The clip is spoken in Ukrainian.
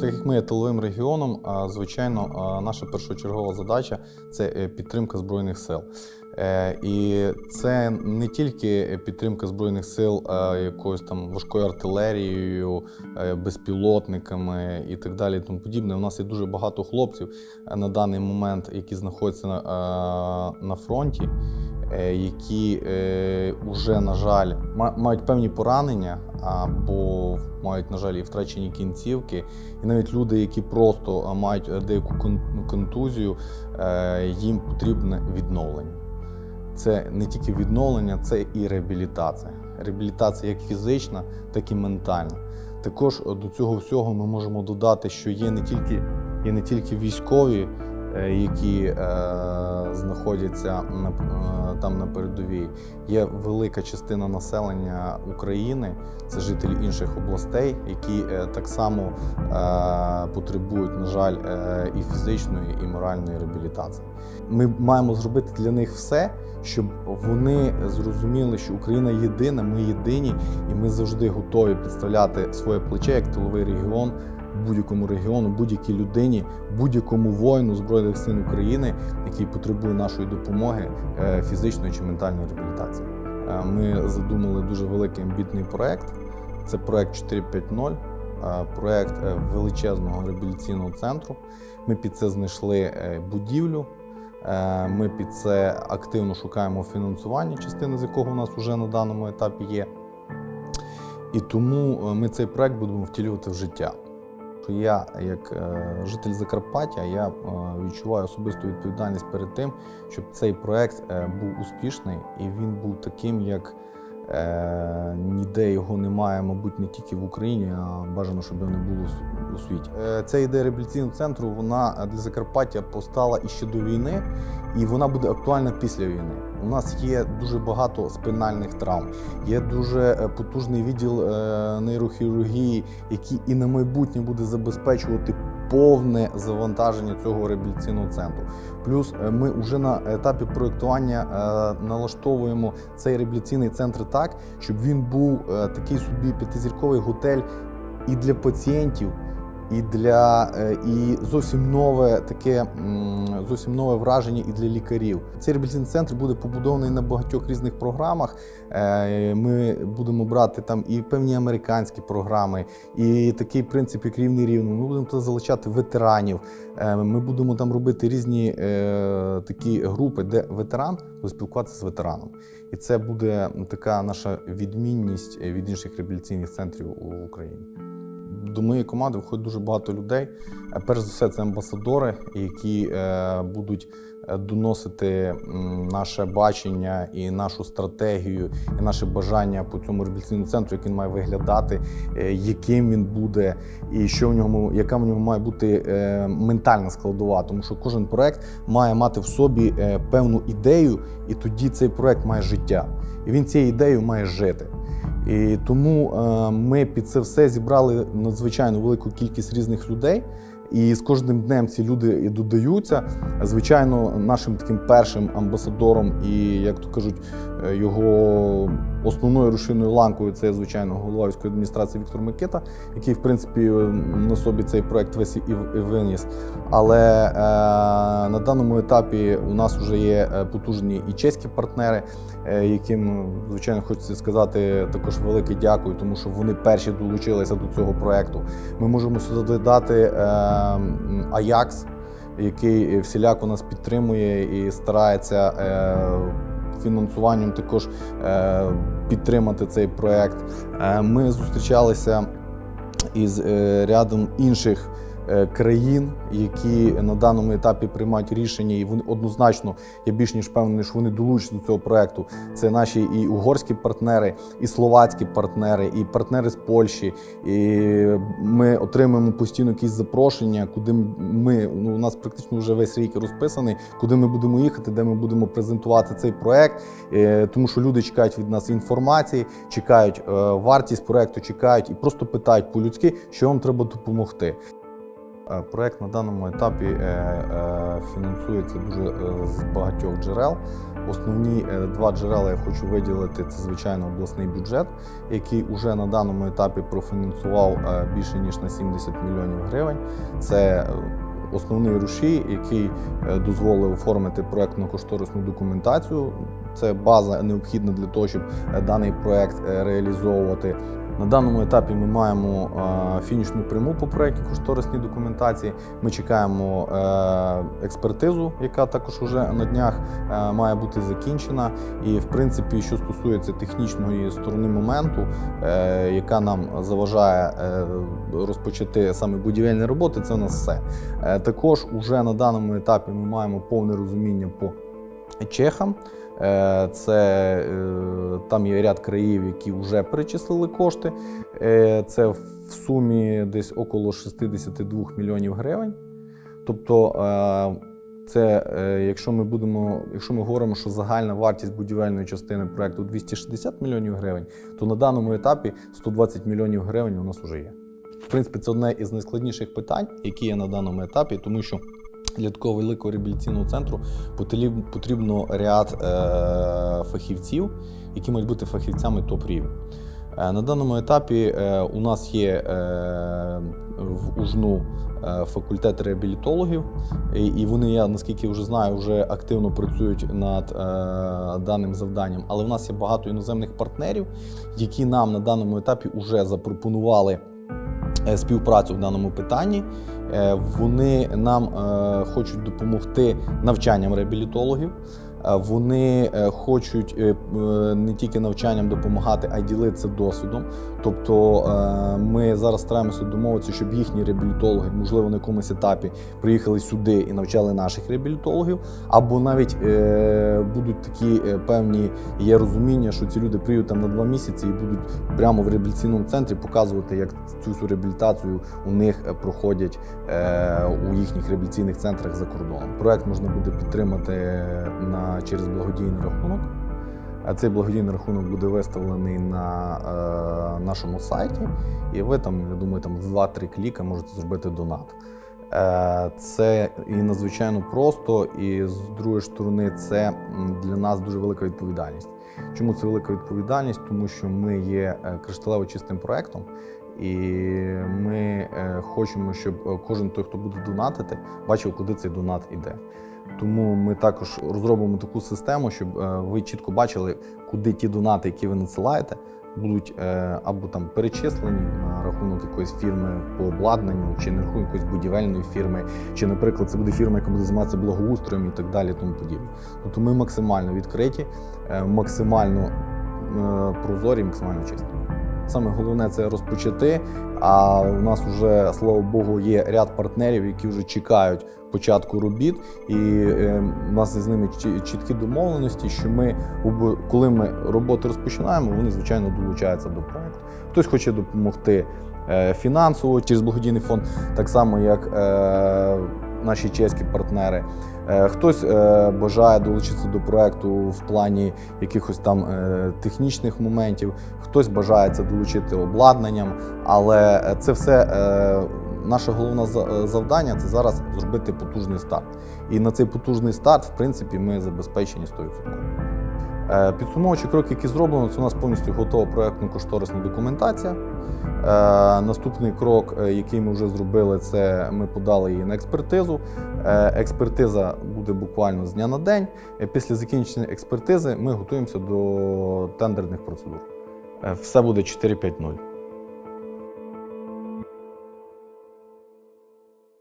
Так як ми є тиловим регіоном, звичайно, наша першочергова задача це е, підтримка збройних сил. Е, І це не тільки підтримка збройних сил а, якоюсь там важкою артилерією, е, безпілотниками і так далі. Тому подібне. У нас є дуже багато хлопців е, на даний момент, які знаходяться на, на фронті, які вже, на жаль, ма- мають певні поранення або мають, на жаль, і втрачені кінцівки. І навіть люди, які просто мають деяку кон- контузію, їм потрібне відновлення. Це не тільки відновлення, це і реабілітація. Реабілітація як фізична, так і ментальна. Також до цього всього ми можемо додати, що є не тільки, є не тільки військові, які е, знаходяться на, е, там на передовій. Є велика частина населення України, це жителі інших областей, які е, так само е, потребують, на жаль, е, і фізичної, і моральної реабілітації. Ми маємо зробити для них все, щоб вони зрозуміли, що Україна єдина, ми єдині, і ми завжди готові підставляти своє плече як тиловий регіон будь-якому регіону, будь-якій людині, будь-якому воїну Збройних сил України, який потребує нашої допомоги е, фізичної чи ментальної реабілітації. Е, Ми задумали дуже великий амбітний проект. Це проект 450, е, проект е, величезного реабілітаційного центру. Ми під це знайшли будівлю. Ми під це активно шукаємо фінансування, частина з якого у нас вже на даному етапі є. І тому ми цей проект будемо втілювати в життя. Що Я, як е, житель Закарпаття, я е, відчуваю особисту відповідальність перед тим, щоб цей проект е, був успішний і він був таким, як ніде його немає, мабуть, не тільки в Україні, а бажано, щоб його не було у світі. Ця ідея реабілітаційного центру вона для Закарпаття постала іще до війни, і вона буде актуальна після війни. У нас є дуже багато спинальних травм, є дуже е, потужний відділ е, нейрохірургії, який і на майбутнє буде забезпечувати повне завантаження цього реабілітаційного центру. Плюс е, ми вже на етапі проєктування налаштовуємо цей реабілітаційний центр так, щоб він був такий собі п'ятизірковий готель і для пацієнтів. І для е, і зовсім нове таке зовсім нове враження і для лікарів. Цей реабілітаційний центр буде побудований на багатьох різних програмах. Е, Ми будемо брати там і певні американські програми, і такий принцип, як рівний рівному. Ми будемо залучати ветеранів. Е, Ми будемо там робити різні такі групи, де ветеран буде з ветераном. І це буде така наша відмінність від інших реабілітаційних центрів у Україні. До моєї команди входить дуже багато людей. Е, Перш за все, це амбасадори, які е, будуть е, доносити наше бачення і нашу стратегію, і наше бажання по цьому реабілітаційному центру, як він має виглядати, яким він буде, і що в ньому, яка в ньому має бути ментальна складова. Тому що кожен проект має мати в собі певну ідею, і тоді цей проект має життя. І він цією ідеєю має жити. І тому ми під це все зібрали надзвичайно велику кількість різних людей. І з кожним днем ці люди і додаються. Звичайно, нашим таким першим амбасадором, і як то кажуть, е, його основною рушійною ланкою це звичайно голова адміністрації Віктор Микита, який в принципі на собі цей проект весь і виніс. Але е, на даному етапі у нас вже є е, потужні і чеські партнери, е, яким звичайно хочеться сказати також велике дякую, тому що вони перші долучилися до цього проекту. Ми можемо сюди додати е, Аякс, який всіляко нас підтримує і старається. Е, Фінансуванням також е, підтримати цей проект. Е, ми зустрічалися із е, рядом інших країн, які на даному етапі приймають рішення, і вони однозначно я більш ніж впевнений, що вони долучаться до цього проекту. Це наші і угорські партнери, і словацькі партнери, і партнери з Польщі. І ми отримуємо постійно якісь запрошення, куди ми ну у нас практично вже весь рік розписаний, куди ми будемо їхати, де ми будемо презентувати цей проект. Е, Тому що люди чекають від нас інформації, чекають е, вартість проекту, чекають і просто питають по-людськи, що вам треба допомогти. Е, Проект на даному етапі е, е, фінансується дуже з багатьох джерел. Основні два джерела я хочу виділити це, звичайно, обласний бюджет, який уже на даному етапі профінансував більше ніж на 70 мільйонів гривень. Це основний рушій, який дозволив оформити проектно-кошторисну документацію. Це база необхідна для того, щоб даний проект реалізовувати. На даному етапі ми маємо е, фінішну пряму по проектній кошторисній документації. Ми чекаємо е, експертизу, яка також уже на днях е, має бути закінчена. І, в принципі, що стосується технічної сторони моменту, яка нам заважає розпочати саме будівельні роботи, це у нас все. Також уже на даному етапі ми маємо повне розуміння по чехам. Е, Це е, там є ряд країв, які вже перечислили кошти. Е, Це в сумі десь около 62 мільйонів гривень. Тобто, це якщо ми будемо, якщо ми говоримо, що загальна вартість будівельної частини проекту 260 мільйонів гривень, то на даному етапі 120 мільйонів гривень у нас вже є. В принципі, це одне із найскладніших питань, які є на даному етапі, тому що для великого реабілітаційного центру потріб- потрібно ряд е, фахівців, які мають бути фахівцями топ-рівня. Е, На даному етапі е, у нас є в УЖНУ факультет реабілітологів, і вони, я наскільки вже знаю, вже активно працюють над даним завданням. Але в нас є багато іноземних партнерів, які нам на даному етапі вже запропонували співпрацю в даному питанні. Е, Вони нам е, хочуть допомогти навчанням реабілітологів. Е, Вони е, хочуть е, е, не тільки навчанням допомагати, а й ділитися досвідом. Тобто е, ми зараз стараємося домовитися, щоб їхні реабілітологи, можливо, на якомусь етапі приїхали сюди і навчали наших реабілітологів, або навіть е, будуть такі е, певні є розуміння, що ці люди приїдуть там на два місяці і будуть прямо в реабілітаційному центрі показувати, як цю всю реабілітацію у них проходять у їхніх реабілітаційних центрах за кордоном. Проект можна буде підтримати на через благодійний рахунок. Цей благодійний рахунок буде виставлений на е, нашому сайті, і ви там, я думаю, там 2-3 кліка можете зробити донат. Е, це і надзвичайно просто, і з другої сторони, це для нас дуже велика відповідальність. Чому це велика відповідальність? Тому що ми є е, кришталево чистим проектом, і ми е, хочемо, щоб е, кожен той, хто буде донатити, бачив, куди цей донат іде. Тому ми також розробимо таку систему, щоб е, ви чітко бачили, куди ті донати, які ви надсилаєте, будуть е, або там перечислені на рахунок якоїсь фірми по обладнанню, чи на рахунок якоїсь будівельної фірми, чи, наприклад, це буде фірма, яка буде займатися благоустроєм і так далі, тому подібне. Тобто ми максимально відкриті, е, максимально прозорі, максимально чисті. Саме головне це розпочати. А у нас вже, слава Богу, є ряд партнерів, які вже чекають початку робіт, і е, у нас з ними чіткі домовленості, що ми, коли ми роботи розпочинаємо, вони звичайно долучаються до проекту. Хтось хоче допомогти е, фінансово через благодійний фонд, так само як е, наші чеські партнери. Е, Хтось е, бажає долучитися до проекту в плані якихось там е, технічних моментів, хтось бажає це долучити обладнанням, але це все наше головне за- завдання це зараз зробити потужний старт. І на цей потужний старт, в принципі, ми забезпечені 100%. Е, Підсумовуючи кроки, які зроблено, це у нас повністю готова проєктно-кошторисна документація. Е, Наступний крок, е, який ми вже зробили, це ми подали її на експертизу. Експертиза буде буквально з дня на день. Після закінчення експертизи ми готуємося до тендерних процедур. Все буде 4-5-0.